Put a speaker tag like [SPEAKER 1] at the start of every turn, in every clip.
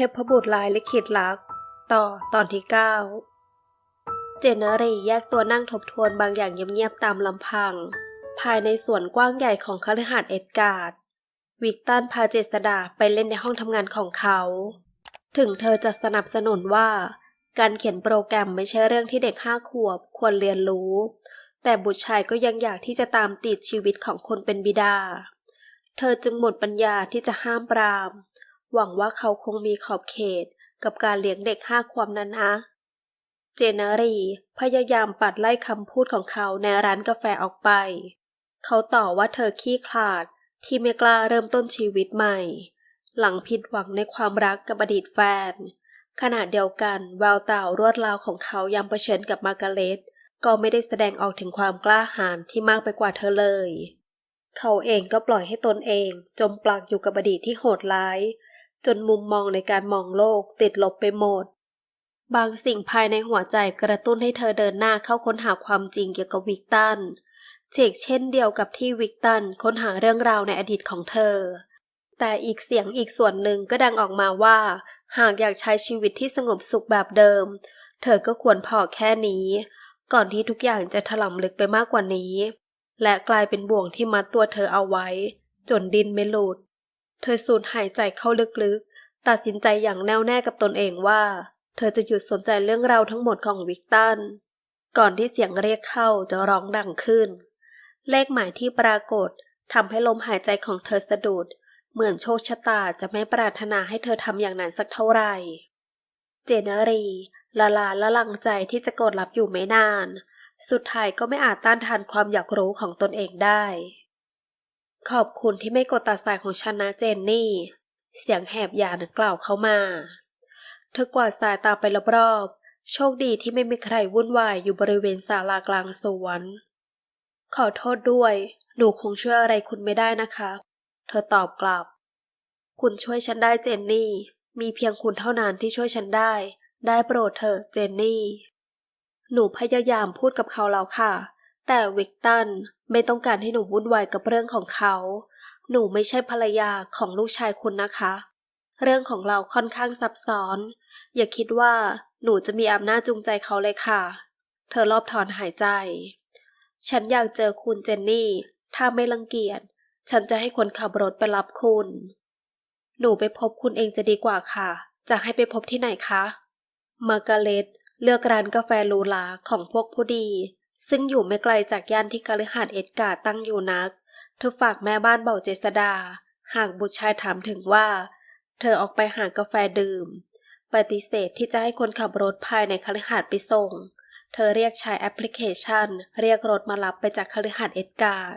[SPEAKER 1] ทพบุตรลายลิขิตลักต่อตอนที่ 9 เจเนรีแยกตัวนั่งทบทวนบางอย่างเงียบๆตามลำพัง ภายในสวนกว้างใหญ่ของคฤหาสน์เอ็ดการ์ด วิกตันพาเจษดาไปเล่นในห้องทำงานของเขา ถึงเธอจะสนับสนุนว่า การเขียนโปรแกรมไม่ใช่เรื่องที่เด็กห้าขวบควรเรียนรู้ แต่บุตรชายก็ยังอยากที่จะตามติดชีวิตของคนเป็นบิดา เธอจึงหมดปัญญาที่จะห้ามปราม หวังว่าเขาคงมีขอบเขตกับการเลี้ยงเด็กห้าความนั้นนะ เจนารีพยายามปัดไล่คำพูดของเขาในร้านกาแฟออกไป เขาต่อว่าเธอขี้ขลาดที่ไม่กล้าเริ่มต้นชีวิตใหม่ หลังผิดหวังในความรักกับอดีตแฟน ขณะเดียวกันแววตารวดราวของเขายามเผชิญกับมาร์กาเร็ตก็ไม่ได้แสดงออกถึงความกล้าหาญที่มากไปกว่าเธอเลย เขาเองก็ปล่อยให้ตนเองจมปลักอยู่กับอดีตที่โหดร้าย จนมุมมองในการมองโลกติดลบไปหมด บางสิ่งภายในหัวใจกระตุ้นให้เธอเดินหน้าเข้าค้นหาความจริงเกี่ยวกับวิกตันเชกเช่นเดียวกับที่วิกตันค้นหาเรื่องราวในอดีตของเธอ แต่อีกเสียงอีกส่วนหนึ่งก็ดังออกมาว่า หากอยากใช้ชีวิตที่สงบสุขแบบเดิม เธอก็ควรพอแค่นี้ ก่อนที่ทุกอย่างจะถล่มลึกไปมากกว่านี้ และกลายเป็นบ่วงที่มัดตัวเธอเอาไว้ จนดินไม่หลุด เธอสูดหายใจเข้าลึกๆ ตัดสินใจอย่างแน่วแน่กับตนเองว่า เธอจะหยุดสนใจเรื่องราวทั้งหมดของวิกตัน ก่อนที่เสียงเรียกเข้าจะร้องดังขึ้น เลขหมายที่ปรากฏทำให้ลมหายใจของเธอสะดุด เหมือนโชคชะตาจะไม่ปรารถนาให้เธอทำอย่างนั้นสักเท่าไหร่ เจเนรีละลาละลังใจที่จะกดรับอยู่ไม่นาน สุดท้ายก็ไม่อาจต้านทานความอยากรู้ของตนเองได้ ขอบคุณที่ไม่กดตัดสายของฉันนะเจนนี่ เสียงแหบยานกล่าวเข้ามาเธอกวาดสายตาไปรอบๆ โชคดีที่ไม่มีใครวุ่นวายอยู่บริเวณศาลากลางสวน ขอโทษด้วย หนูคงช่วยอะไรคุณไม่ได้นะคะ เธอตอบกลับ คุณช่วยฉันได้เจนนี่ มีเพียงคุณเท่านั้นที่ช่วยฉันได้ ได้โปรดเถอะเจนนี่ หนูพยายามพูดกับเขาแล้วค่ะ แต่วิกตันไม่ต้องการให้หนูวุ่นวายกับเรื่องของเขา หนูไม่ใช่ภรรยาของลูกชายคุณนะคะ เรื่องของเราค่อนข้างซับซ้อน อย่าคิดว่าหนูจะมีอำนาจจูงใจเขาเลยค่ะ เธอรอบถอนหายใจ ฉันอยากเจอคุณเจนนี่ ถ้าไม่รังเกียจ ฉันจะให้คนขับรถไปรับคุณ หนูไปพบคุณเองจะดีกว่าค่ะ จะให้ไปพบที่ไหนคะ มาร์กาเร็ตเลือกร้านกาแฟหรูหราของพวกผู้ดี ซึ่งอยู่ไม่ไกลจากย่านที่คฤหาสน์เอ็ดการ์ตั้งอยู่นัก เธอฝากแม่บ้านบอกเจษดา หากบุตรชายถามถึงว่า เธอออกไปหากาแฟดื่ม ปฏิเสธที่จะให้คนขับรถภายในคฤหาสน์ไปส่ง เธอเรียกใช้แอปพลิเคชัน เรียกรถมารับไปจากคฤหาสน์เอ็ดการ์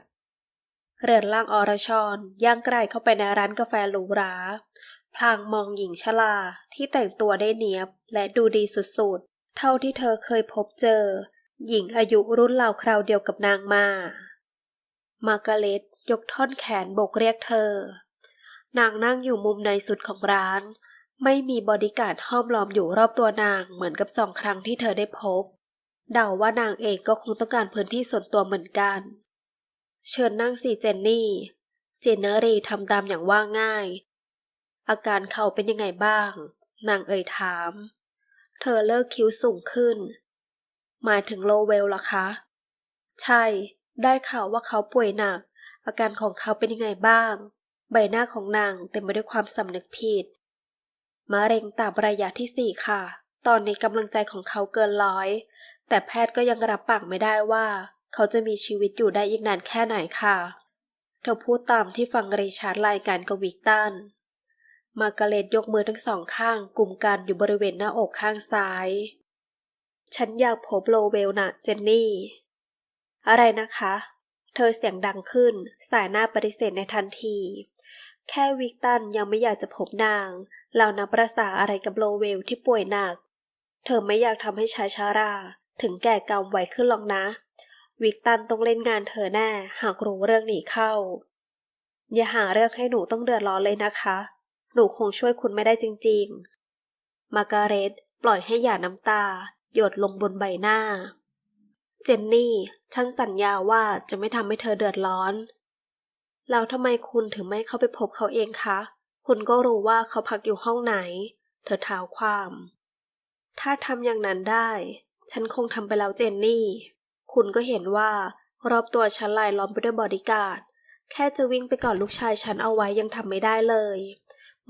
[SPEAKER 1] เรือนล่างอรชรย่างไกลเข้าไปในร้านกาแฟหรูหราพลางมองหญิงชราที่แต่งตัวได้เนียบและดูดีสุดๆ เท่าที่เธอเคยพบเจอ หญิงอายุรุ่นราวคราวเดียวกับนางมา มาร์กาเร็ตยกท่อนแขนโบกเรียกเธอ นางนั่งอยู่มุมในสุดของร้าน ไม่มีบอดี้การ์ดห้อมล้อมอยู่รอบตัวนางเหมือนกับสองครั้งที่เธอได้พบ เดาว่านางเองก็คงต้องการพื้นที่ส่วนตัวเหมือนกัน เชิญนั่งสิเจนนี่ เจนเนอรีทำตามอย่างว่าง่าย อาการเขาเป็นยังไงบ้าง นางเอ่ยถาม เธอเลิกคิ้วสูงขึ้น หมายถึงโลเวลล่ะคะ ใช่ ได้ข่าวว่าเขาป่วยหนัก อาการของเขาเป็นยังไงบ้าง ใบหน้าของนางเต็มไปด้วยความสำนึกผิดมะเร็งตับระยะที่สี่ค่ะ ตอนนี้กำลังใจของเขาเกินร้อย แต่แพทย์ก็ยังรับปากไม่ได้ว่า เขาจะมีชีวิตอยู่ได้อีกนานแค่ไหนค่ะ เธอพูดตามที่ฟังริชาร์ดรายการกับวิกตัน มาร์กาเร็ตยกมือทั้งสองข้างกลุ่มกันอยู่บริเวณหน้าอกข้างซ้าย ฉันอยากพบโลเวลนะเจนนี่ อะไรนะคะ เธอเสียงดังขึ้น สายหน้าปฏิเสธในทันที แค่วิกตันยังไม่อยากจะพบนางเรานับประสาอะไรกับโลเวลที่ป่วยหนัก เธอไม่อยากทำให้ชายชารา ถึงแก่กรรมไวขึ้นหรอกนะ วิกตันต้องเล่นงานเธอแน่ หากรู้เรื่องนี้เข้า อย่าหาเรื่องให้หนูต้องเดือดร้อนเลยนะคะ หนูคงช่วยคุณไม่ได้จริง ๆ มาร์การเร็ตปล่อยให้หยาน้ำตา หยดลงบนใบหน้า เจนนี่ ฉันสัญญาว่าจะไม่ทำให้เธอเดือดร้อน แล้วทำไมคุณถึงไม่เข้าไปพบเขาเองคะ คุณก็รู้ว่าเขาพักอยู่ห้องไหน เธอเท้าความ ถ้าทำอย่างนั้นได้ ฉันคงทำไปแล้วเจนนี่ คุณก็เห็นว่ารอบตัวฉันลายล้อมไปด้วยบอดี้การ์ด แค่จะวิ่งไปกอดลูกชายฉันเอาไว้ยังทำไม่ได้เลย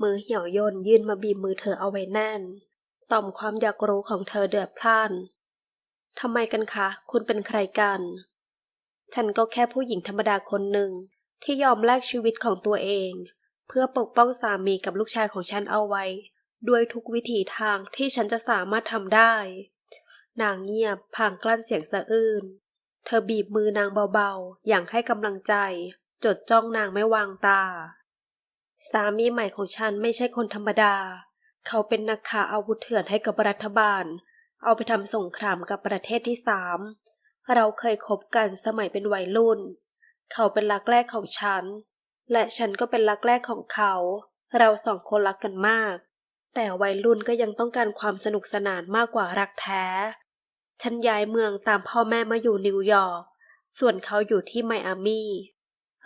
[SPEAKER 1] มือเหี่ยวย่นยื่นมาบีบมือเธอเอาไว้แน่น ต่อมความอยากรู้ของเธอเดือดพล่านทำไมกันคะ คุณเป็นใครกัน ฉันก็แค่ผู้หญิงธรรมดาคนหนึ่งที่ยอมแลกชีวิตของตัวเอง เพื่อปกป้องสามีกับลูกชายของฉันเอาไว้ ด้วยทุกวิถีทางที่ฉันจะสามารถทำได้ นางเงียบพางกลั้นเสียงสะอื้น เธอบีบมือนางเบาๆ อย่างให้กำลังใจ จดจ้องนางไม่วางตา สามีใหม่ของฉันไม่ใช่คนธรรมดา เขาเป็นนักข่าอาวุธเถื่อนให้กับรัฐบาล เอาไปทำสงครามกับประเทศที่สาม เราเคยคบกันสมัยเป็นวัยรุ่น เขาเป็นรักแรกของฉัน และฉันก็เป็นรักแรกของเขา เราสองคนรักกันมาก แต่วัยรุ่นก็ยังต้องการความสนุกสนานมากกว่ารักแท้ ฉันย้ายเมืองตามพ่อแม่มาอยู่นิวยอร์ก ส่วนเขาอยู่ที่ไมอามี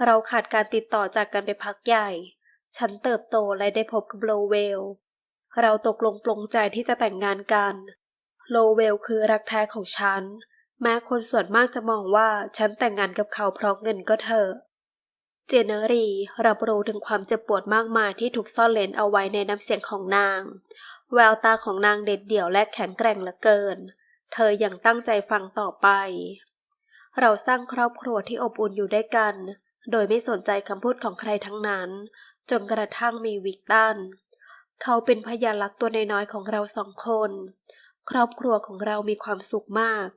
[SPEAKER 1] เราขาดการติดต่อจากกันไปพักใหญ่ ฉันเติบโตและได้พบกับโลเวล เราตกลงปลงใจที่จะแต่งงานกัน โลเวลคือรักแท้ของฉัน แม้คนส่วนมากจะมองว่าฉันแต่งงานกับเขาเพราะเงินก็เถอะเจเนอรีรับรู้ถึงความเจ็บปวดมากมายที่ถูกซ่อนเลนเอาไว้ในน้ำเสียงของนาง แววตาของนางเด็ดเดี่ยวและแข็งแกร่งเหลือเกิน เธอยังตั้งใจฟังต่อไป เราสร้างครอบครัวที่อบอุ่นอยู่ด้วยกัน โดยไม่สนใจคำพูดของใครทั้งนั้น จนกระทั่งมีวิกตัน เขาเป็นพยานรักตัวน้อยๆของเราสองคน ครอบครัวของเรามีความสุขมาก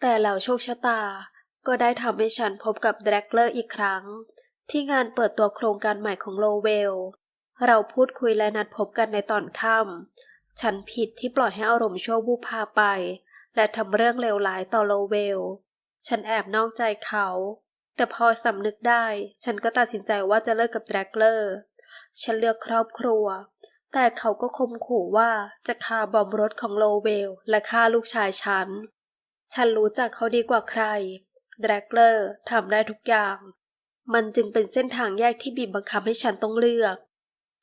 [SPEAKER 1] แต่แล้วโชคชะตา ก็ได้ทำให้ฉันพบกับแดรกเลอร์อีกครั้ง ที่งานเปิดตัวโครงการใหม่ของโลเวล เราพูดคุยและนัดพบกันในตอนค่ำฉันผิดที่ปล่อยให้อารมณ์ชั่ววูบพาไป และทำเรื่องเลวร้ายต่อโลเวล ฉันแอบนอกใจเขา แต่พอสำนึกได้ ฉันก็ตัดสินใจว่าจะเลิกกับแดรกเลอร์ฉันเลือกครอบครัว แต่เขาก็คมขู่ว่าจะฆ่าบอมรถของโลเวล และฆ่าลูกชายฉัน ฉันรู้จักเขาดีกว่าใครแดรกเลอร์ทำได้ทุกอย่าง มันจึงเป็นเส้นทางแยกที่บีบบังคับให้ฉันต้องเลือก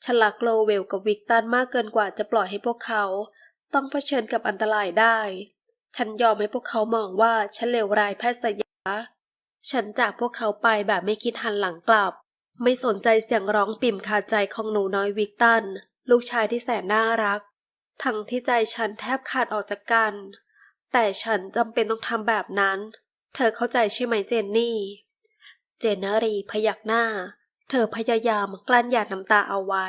[SPEAKER 1] ฉันรักโลเวลกับวิกตันมากเกินกว่าจะปล่อยให้พวกเขา ต้องเผชิญกับอันตรายได้ ฉันยอมให้พวกเขามองว่าฉันเลวร้ายแพทย์สยา ฉันจากพวกเขาไปแบบไม่คิดหันหลังกลับ ไม่สนใจเสียงร้องปิ่มขาดใจของหนูน้อยวิกตัน ลูกชายที่แสนน่ารัก ทั้งที่ใจฉันแทบขาดออกจากกัน แต่ฉันจำเป็นต้องทำแบบนั้น เธอเข้าใจใช่ไหมเจนนี่ เจนนารีพยักหน้า เธอพยายามกลั้นหยาดน้ำตาเอาไว้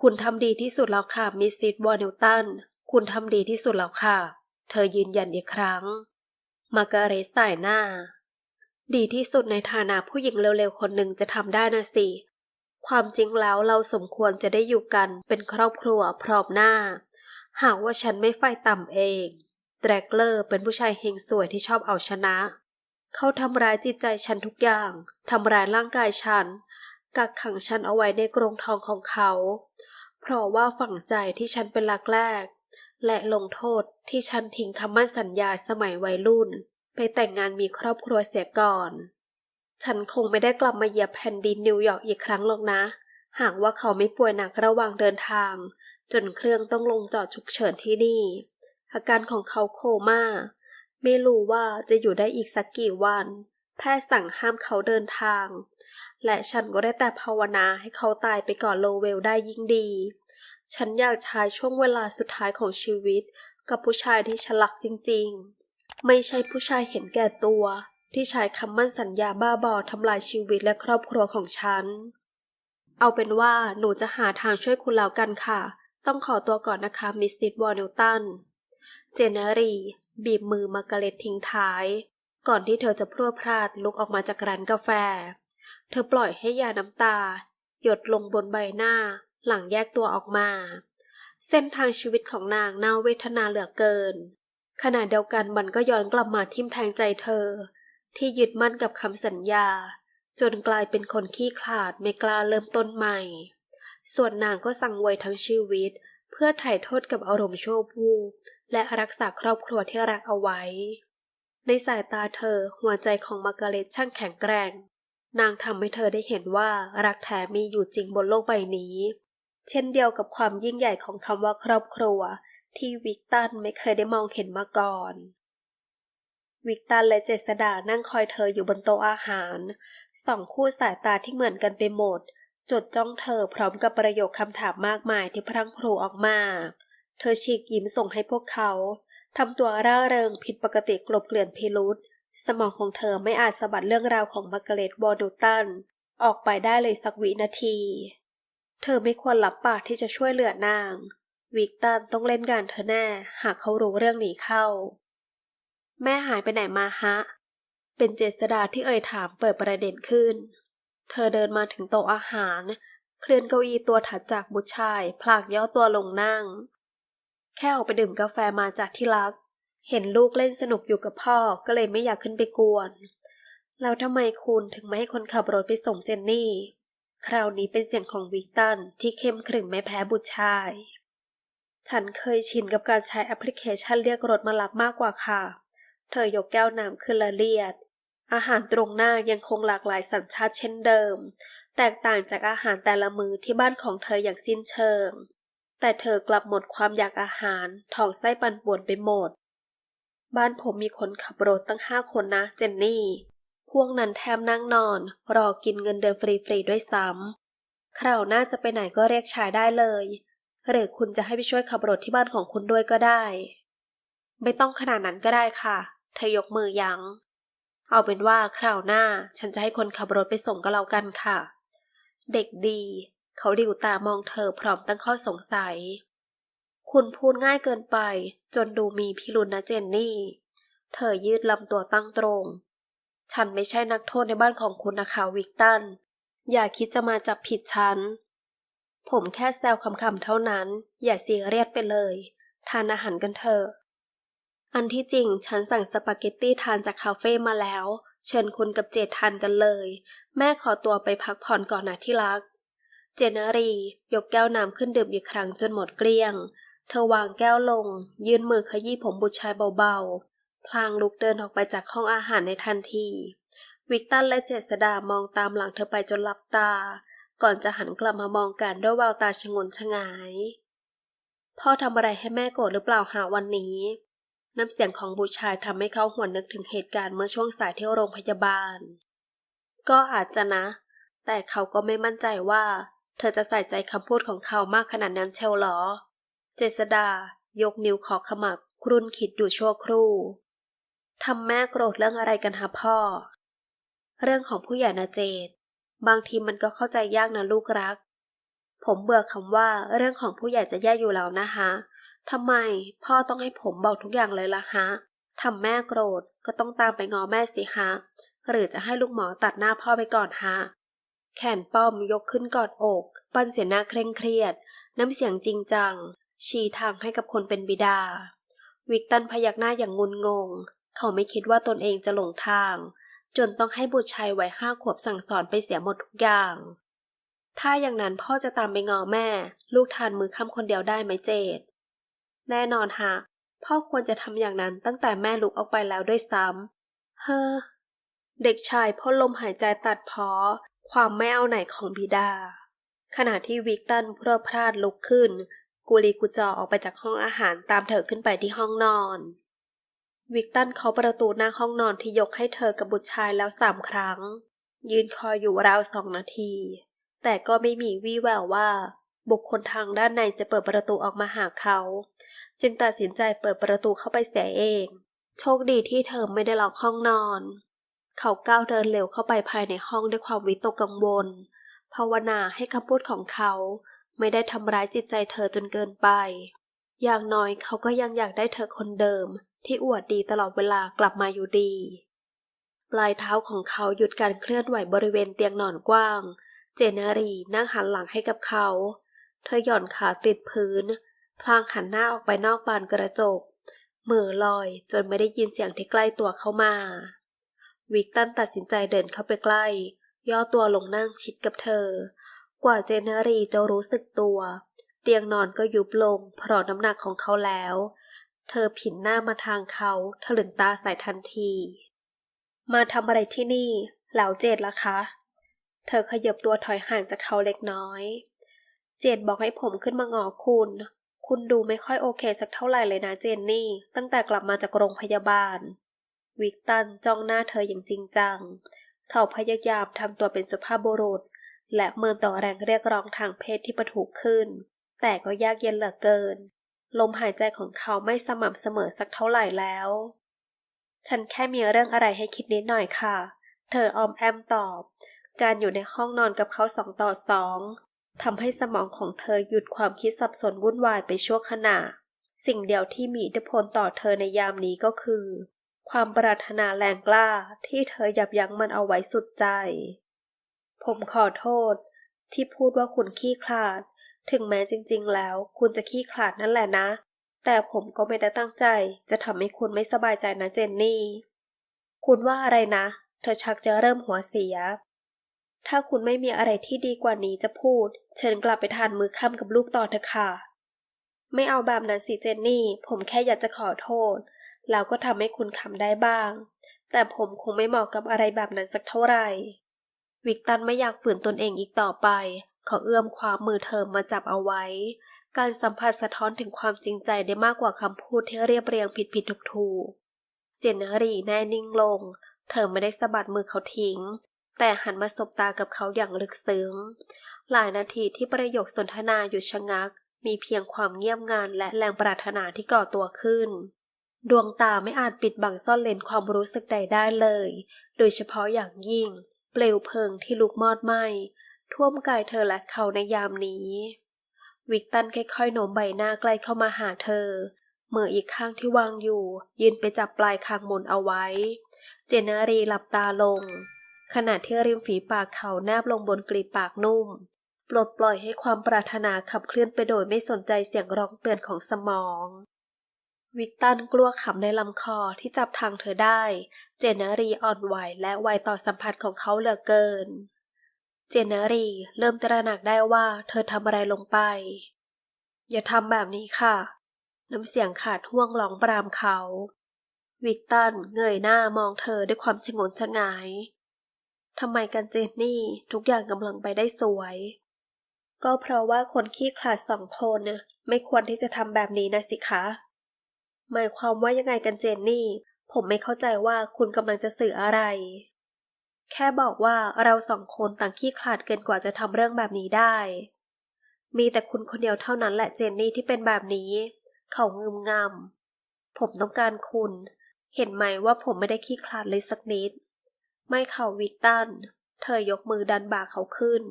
[SPEAKER 1] คุณทำดีที่สุดแล้วค่ะมิสซิสวอนิลตัน คุณทำดีที่สุดแล้วค่ะ เธอยืนยันอีกครั้ง มาร์การเรตสายหน้า ดีที่สุดในฐานะผู้หญิงเร็วๆคนหนึ่งจะทำได้นะสิ ความจริงแล้วเราสมควรจะได้อยู่กันเป็นครอบครัวพร้อมหน้า หากว่าฉันไม่ไฟต่ำเองแดรกเลอร์เป็นผู้ชายเฮงสวยที่ชอบเอาชนะ เขาทำร้ายจิตใจฉันทุกอย่าง ทำร้ายร่างกายฉัน กักขังฉันเอาไว้ในกรงทองของเขา เพราะว่าฝังใจที่ฉันเป็นรักแรก และลงโทษที่ฉันทิ้งคำมั่นสัญญาสมัยวัยรุ่น ไปแต่งงานมีครอบครัวเสียก่อน ฉันคงไม่ได้กลับมาเหยียบแผ่นดินนิวยอร์กอีกครั้งหรอกนะ หากว่าเขาไม่ป่วยหนักระหว่างเดินทาง จนเครื่องต้องลงจอดฉุกเฉินที่นี่ อาการของเขาโคม่า ไม่รู้ว่าจะอยู่ได้อีกสักกี่วัน แพทย์สั่งห้ามเขาเดินทาง และฉันก็ได้แต่ภาวนาให้เขาตายไปก่อนโลเวลได้ยิ่งดี ฉันอยากใช้ช่วงเวลาสุดท้ายของชีวิต กับผู้ชายที่ฉลักจริงๆ ไม่ใช่ผู้ชายเห็นแก่ตัว ที่ใช้คำมั่นสัญญาบ้าบอทำลายชีวิตและครอบครัวของฉัน เอาเป็นว่าหนูจะหาทางช่วยคุณแล้วกันค่ะ ต้องขอตัวก่อนนะคะมิสซิสวอนิลตัน เจเนรี บีบมือมาร์กาเร็ตทิ้งท้าย ก่อนที่เธอจะพรวดพลาดลุกออกมาจากร้านกาแฟ เธอปล่อยให้ยาน้ำตา หยดลงบนใบหน้า หลังแยกตัวออกมา เส้นทางชีวิตของนางน่าเวทนาเหลือเกินขณะเดียวกันมันก็ย้อนกลับมาทิ่มแทงใจเธอ ที่ยึดมั่นกับคำสัญญา จนกลายเป็นคนขี้ขลาดไม่กล้าเริ่มต้นใหม่ ส่วนนางก็สั่งไว้ทั้งชีวิต เพื่อไถ่โทษกับอารมณ์โชว์วูบและรักษาครอบครัวที่รักเอาไว้ ในสายตาเธอหัวใจของมาร์กาเร็ตช่างแข็งแกร่ง นางทำให้เธอได้เห็นว่ารักแท้มีอยู่จริงบนโลกใบนี้ เช่นเดียวกับความยิ่งใหญ่ของคำว่าครอบครัว ที่วิกตันไม่เคยได้มองเห็นมาก่อน วิกตันและเจษดานั่งคอยเธออยู่บนโต๊ะอาหาร สองคู่สายตาที่เหมือนกันไปหมด จดจ้องเธอพร้อมกับประโยคคำถามมากมายที่พรั่งพรูออกมา เธอฉีกยิ้มส่งให้พวกเขาทำตัวร่าเริงผิดปกติกลบเกลื่อนพิรุษสมองของเธอไม่อาจสะบัดเรื่องราวของมาร์กาเร็ตวอร์ดูตัน ออกไปได้เลยสักวินาที เธอไม่ควรหลับปากที่จะช่วยเหลือนาง วิกตันต้องเล่นงานเธอแน่ หากเขารู้เรื่องนี้เข้า แม่หายไปไหนมาฮะ เป็นเจษดาที่เอ่ยถามเปิดประเด็นขึ้น เธอเดินมาถึงโต๊ะอาหาร เคลื่อนเก้าอี้ตัวถัดจากบุตรชาย พลากย่อตัวลงนั่ง แค่ออกไปดื่มกาแฟมาจากที่รัก เห็นลูกเล่นสนุกอยู่กับพ่อก็เลยไม่อยากขึ้นไปกวน แล้วทำไมคุณถึงไม่ให้คนขับรถไปส่งเจนนี่ คราวนี้เป็นเสียงของวิกตันที่เข้มขรึมไม่แพ้บุตรชายฉันเคยชินกับการใช้แอปพลิเคชันเรียกรถมารับมากกว่าค่ะ เธอยกแก้วน้ำขึ้นละเลียด อาหารตรงหน้ายังคงหลากหลายสัญชาติเช่นเดิม แตกต่างจากอาหารแต่ละมือที่บ้านของเธออย่างสิ้นเชิง แต่เธอกลับหมดความอยากอาหารท้องไส้ปั่นป่วนไปหมด บ้านผมมีคนขับรถตั้งห้าคนนะเจนนี่ พวกนั้นแทบนั่งนอน รอกินเงินเดือนฟรีๆด้วยซ้ำคราวหน้าจะไปไหนก็เรียกชายได้เลย หรือคุณจะให้ไปช่วยขับรถที่บ้านของคุณด้วยก็ได้ไม่ต้องขนาดนั้นก็ได้ค่ะ ธอยกมือยัง้ง เอาเป็นว่าคราวหน้าฉันจะให้คนขับรถไปส่งก็แล้วกันค่ะ เด็กดี เขาดิวตามองเธอพร้อมตั้งข้อสงสัย คุณพูดง่ายเกินไป จนดูมีพิรุณนะเจนนี่ เธอยืดลำตัวตั้งตรง ฉันไม่ใช่นักโทษในบ้านของคุณนะคะวิกตัน อย่าคิดจะมาจับผิดฉัน ผมแค่แซวคำๆเท่านั้น อย่าเสียเรียดไปเลย ทานอาหารกันเถอะ อันที่จริงฉันสั่งสปาเกตตี้ทานจากคาเฟ่มาแล้ว เชิญคุณกับเจดทานกันเลย แม่ขอตัวไปพักผ่อนก่อนนะที่รัก เจนารี ยกแก้วน้ำขึ้นดื่มอีกครั้งจนหมดเกลี้ยง เธอวางแก้วลง ยื่นมือขยี้ผมบุตรชายเบาๆ พลางลุกเดินออกไปจากห้องอาหารในทันที วิกตันและเจษดามองตามหลังเธอไปจนหลับตา ก่อนจะหันกลับมามองกันด้วยแววตาชงนชงาย พ่อทำอะไรให้แม่โกรธหรือเปล่าหาวันนี้ น้ำเสียงของบุตรชายทำให้เขาหวนนึกถึงเหตุการณ์เมื่อช่วงสายที่โรงพยาบาล ก็อาจจะนะ แต่เขาก็ไม่มั่นใจว่า เธอจะใส่ใจคำพูดของเขามากขนาดนั้นเชลหรอ เจษดา ยกนิ้วขอขมับครุ่นคิดอยู่ชั่วครู่ทำแม่โกรธเรื่องอะไรกันฮะพ่อ เรื่องของผู้ใหญ่นะเจดบางทีมันก็เข้าใจยากนะลูกรัก ผมเบื่อคำว่าเรื่องของผู้ใหญ่จะแย่อยู่แล้วนะฮะ ทำไม พ่อต้องให้ผมบอกทุกอย่างเลยล่ะฮะทำแม่โกรธก็ต้องตามไปงอแม่สิฮะหรือจะให้ลูกหมอตัดหน้าพ่อไปก่อนฮะแขนป้อมยกขึ้นกอดอก ปันเสียหน้าเคร่งเครียด น้ำเสียงจริงจัง ชี้ทางให้กับคนเป็นบิดา วิกตันพยักหน้าอย่างงุนงง เขาไม่คิดว่าตนเองจะหลงทาง จนต้องให้บุตรชายวัยห้าขวบสั่งสอนไปเสียหมดทุกอย่าง ถ้าอย่างนั้นพ่อจะตามไปงอแม่ ลูกทานมือค่ำคนเดียวได้ไหมเจด แน่นอนฮะพ่อควรจะทำอย่างนั้นตั้งแต่แม่ลุกออกไปแล้วด้วยซ้ำ เฮ้อ เด็กชายพ่นลมหายใจตัดเพาะความไม่เอาไหนของบิดา ขณะที่วิกตันเพลอพลาดลุกขึ้น กุลีกุจอออกไปจากห้องอาหารตามเธอขึ้นไปที่ห้องนอน วิกตันเคาะประตูหน้าห้องนอนที่ยกให้เธอกับบุตรชายแล้วสามครั้ง ยืนคอยอยู่ราวสองนาที แต่ก็ไม่มีวี่แววว่า บุคคลทางด้านในจะเปิดประตูออกมาหาเขา จึงตัดสินใจเปิดประตูเข้าไปเสียเอง โชคดีที่เธอไม่ได้ล็อกห้องนอน เขาก้าวเดินเร็วเข้าไปภายในห้องด้วยความวิตกกังวล ภาวนาให้คำพูดของเขาไม่ได้ทำร้ายจิตใจเธอจนเกินไป อย่างน้อยเขาก็ยังอยากได้เธอคนเดิม ที่อวดดีตลอดเวลากลับมาอยู่ดี ปลายเท้าของเขาหยุดการเคลื่อนไหวบริเวณเตียงนอนกว้าง เจนารีนั่งหันหลังให้กับเขา เธอหย่อนขาติดพื้น พลางหันหน้าออกไปนอกบานกระจก มือลอยจนไม่ได้ยินเสียงที่ใกล้ตัวเข้ามา วิกตันตัดสินใจเดินเข้าไปใกล้ ย่อตัวลงนั่งชิดกับเธอ กว่าเจนารีจะรู้สึกตัว เตียงนอนก็ยุบลงเพราะน้ำหนักของเขาแล้ว เธอผินหน้ามาทางเขาถลึงตาใส่ทันที มาทำอะไรที่นี่แล้วเจดล่ะคะ เธอขยับตัวถอยห่างจากเขาเล็กน้อย เจนบอกให้ผมขึ้นมางอคุณ คุณดูไม่ค่อยโอเคสักเท่าไหร่เลยนะเจนนี่ ตั้งแต่กลับมาจากโรงพยาบาล วิกตันจ้องหน้าเธออย่างจริงจัง เขาพยายามทำตัวเป็นสุภาพบุรุษ และเมินต่อแรงเรียกร้องทางเพศที่ประทุขึ้น แต่ก็ยากเย็นเหลือเกิน ลมหายใจของเขาไม่สม่ำเสมอสักเท่าไหร่แล้ว ฉันแค่มีเรื่องอะไรให้คิดนิดหน่อยค่ะ เธอออมแอมตอบ การอยู่ในห้องนอนกับเขาสองต่อสอง ทำให้สมองของเธอหยุดความคิดสับสนวุ่นวายไปชั่วขณะ สิ่งเดียวที่มีอิทธิพลต่อเธอในยามนี้ก็คือ ความปรารถนาแรงกล้าที่เธอยับยั้งมันเอาไว้สุดใจ ผมขอโทษ ที่พูดว่าคุณขี้ขลาด ถึงแม้จริง ๆ แล้ว คุณจะขี้ขลาดนั่นแหละนะ แต่ผมก็ไม่ได้ตั้งใจ จะทำให้คุณไม่สบายใจนะเจนนี่ คุณว่าอะไรนะ เธอชักจะเริ่มหัวเสียถ้าคุณไม่มีอะไรที่ดีกว่านี้จะพูด เชิญกลับไปทานมื้อค่ำกับลูกต่อเถอะค่ะ ไม่เอาแบบนั้นสิเจนนี่ ผมแค่อยากจะขอโทษ แล้วก็ทำให้คุณขำได้บ้าง แต่ผมคงไม่เหมาะกับอะไรแบบนั้นสักเท่าไหร่ วิกตันไม่อยากฝืนตนเองอีกต่อไป เขาเอื้อมความมือเธอมาจับเอาไว้ การสัมผัสสะท้อนถึงความจริงใจได้มากกว่าคำพูดที่เรียบเรียงผิดผิดถูกถูกเจนนรีแน่นิ่งลง เธอไม่ได้สะบัดมือเขาทิ้ง แต่หันมาสบตากับเขาอย่างลึกซึ้ง หลายนาทีที่ประโยคสนทนาหยุดชะงัก มีเพียงความเงียบงานและแรงปรารถนาที่ก่อตัวขึ้น ดวงตาไม่อาจปิดบังซ่อนเลนความรู้สึกใดได้เลย โดยเฉพาะอย่างยิ่ง เปลวเพลิงที่ลุกมอดไหม้ท่วมกายเธอและเขาในยามนี้ วิกตันค่อยๆโน้มใบหน้าใกล้เข้ามาหาเธอมืออีกข้างที่วางอยู่ ยืนไปจับปลายคางมนเอาไว้ เจเนอรีหลับตาลง ขณะที่ริมฝีปากเขาแนบลงบนกลีบปากนุ่ม ปลดปล่อยให้ความปรารถนาขับเคลื่อนไปโดยไม่สนใจเสียงร้องเตือนของสมอง วิกตันกลัวขำในลำคอที่จับทางเธอได้ เจเนรีอ่อนไหวและไวต่อสัมผัสของเขาเหลือเกิน เจเนรีเริ่มตระหนักได้ว่าเธอทำอะไรลงไป อย่าทำแบบนี้ค่ะ น้ำเสียงขาดห่วงร้องปรามเขา วิกตันเงยหน้ามองเธอด้วยความชงนชะงายทำไมกันเจนนี่ทุกอย่างกำลังไปได้สวย ก็เพราะว่าคนขี้ขลาดสองคนน่ะไม่ควรที่จะทำแบบนี้นะสิคะ หมายความว่ายังไงกันเจนนี่ ผมไม่เข้าใจว่าคุณกำลังจะสื่ออะไร แค่บอกว่าเราสองคนต่างขี้ขลาดเกินกว่าจะทำเรื่องแบบนี้ได้ มีแต่คุณคนเดียวเท่านั้นแหละเจนนี่ที่เป็นแบบนี้ เขางึมงำผมต้องการคุณ เห็นไหมว่าผมไม่ได้ขี้ขลาดเลยสักนิด ไม่เขาวิกตัน เธอยกมือดันบ่าเขาขึ้น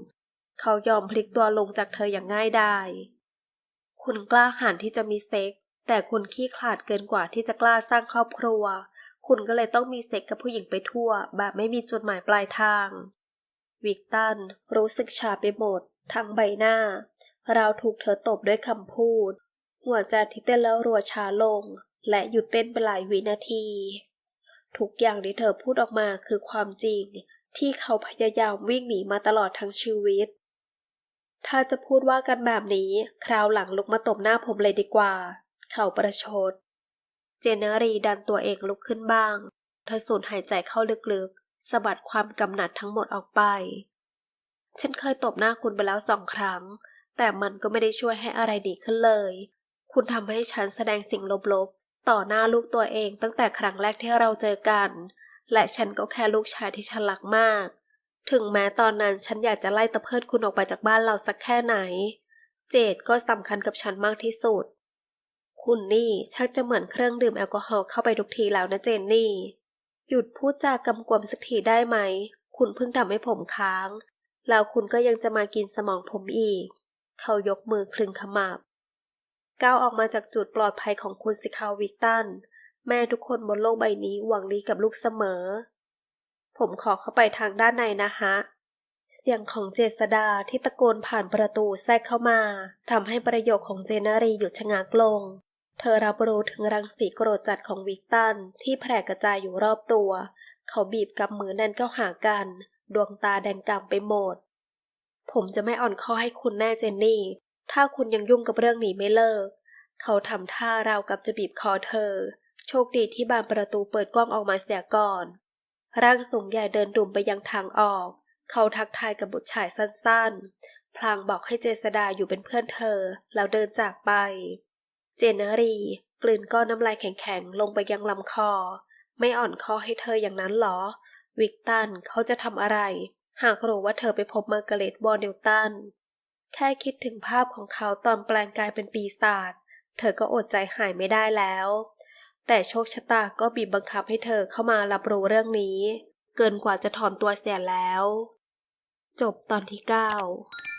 [SPEAKER 1] เขายอมพลิกตัวลงจากเธออย่างง่ายดายคุณกล้าหาญที่จะมีเซ็ก แต่คุณขี้ขลาดเกินกว่าที่จะกล้าสร้างครอบครัว คุณก็เลยต้องมีเซ็กกับผู้หญิงไปทั่ว แบบไม่มีจุดหมายปลายทาง วิกตันรู้สึกชาไปหมด ทั้งใบหน้า เราถูกเธอตบด้วยคำพูด หัวใจที่เต้นแล้วรัวช้าลง และหยุดเต้นไปหลายวินาที ทุกอย่างที่เธอพูดออกมาคือความจริง ที่เขาพยายามวิ่งหนีมาตลอดทั้งชีวิต ถ้าจะพูดว่ากันแบบนี้ คราวหลังลุกมาตบหน้าผมเลยดีกว่า เขาประชด เจเนอรีดันตัวเองลุกขึ้นบ้าง เธอสูดหายใจเข้าลึกๆสะบัดความกำหนัดทั้งหมดออกไป ฉันเคยตบหน้าคุณไปแล้วสองครั้ง แต่มันก็ไม่ได้ช่วยให้อะไรดีขึ้นเลย คุณทำให้ฉันแสดงสิ่งลบๆ ต่อหน้าลูกตัวเองตั้งแต่ครั้งแรกที่เราเจอกัน และฉันก็แค่ลูกชายที่ฉันรักมาก ถึงแม้ตอนนั้นฉันอยากจะไล่ตะเพิดคุณออกไปจากบ้านเราสักแค่ไหน เจดก็สำคัญกับฉันมากที่สุด คุณนี่ชักจะเหมือนเครื่องดื่มแอลกอฮอล์เข้าไปทุกทีแล้วนะเจนนี่ หยุดพูดจากกำกวมสักทีได้ไหม คุณเพิ่งทำให้ผมค้าง แล้วคุณก็ยังจะมากินสมองผมอีก เขายกมือคลึงขมับ ก้าวออกมาจากจุดปลอดภัยของคุณสิคาวิกตัน แม่ทุกคนบนโลกใบนี้หวังดีกับลูกเสมอ ผมขอเข้าไปทางด้านในนะฮะ เสียงของเจษดาที่ตะโกนผ่านประตูแทรกเข้ามาทำให้ประโยคของเจนารีหยุดชะงักลง เธอรับรู้ถึงรังสีโกรธจัดของวิกตันที่แผ่กระจายอยู่รอบตัว เขาบีบกำมือแน่นเข้าหากัน ดวงตาแดงกำไปหมด ผมจะไม่อ่อนข้อให้คุณแน่เจนนี่ ถ้าคุณยังยุ่งกับเรื่องนี้ไม่เลิก เขาทำท่าราวกับจะบีบคอเธอ โชคดีที่บานประตูเปิดกว้างออกมาเสียก่อน ร่างสูงใหญ่เดินดุ่มไปยังทางออก เขาทักทายกับบุตรชายสั้นๆ พลางบอกให้เจษดาอยู่เป็นเพื่อนเธอ แล้วเดินจากไป เจนนารี กลืนก้อนน้ำลายแข็งๆ ลงไปยังลำคอ ไม่อ่อนคอให้เธออย่างนั้นหรอ วิกตันเขาจะทำอะไร หากรู้ว่าเธอไปพบมาร์กาเร็ตวอร์เนลตัน แค่คิดถึงภาพของเขาตอนแปลงกายเป็นปีศาจ เธอก็อดใจหายไม่ได้แล้ว แต่โชคชะตาก็บีบบังคับให้เธอเข้ามารับรู้เรื่องนี้ เกินกว่าจะถอนตัวเสียแล้ว จบตอนที่ 9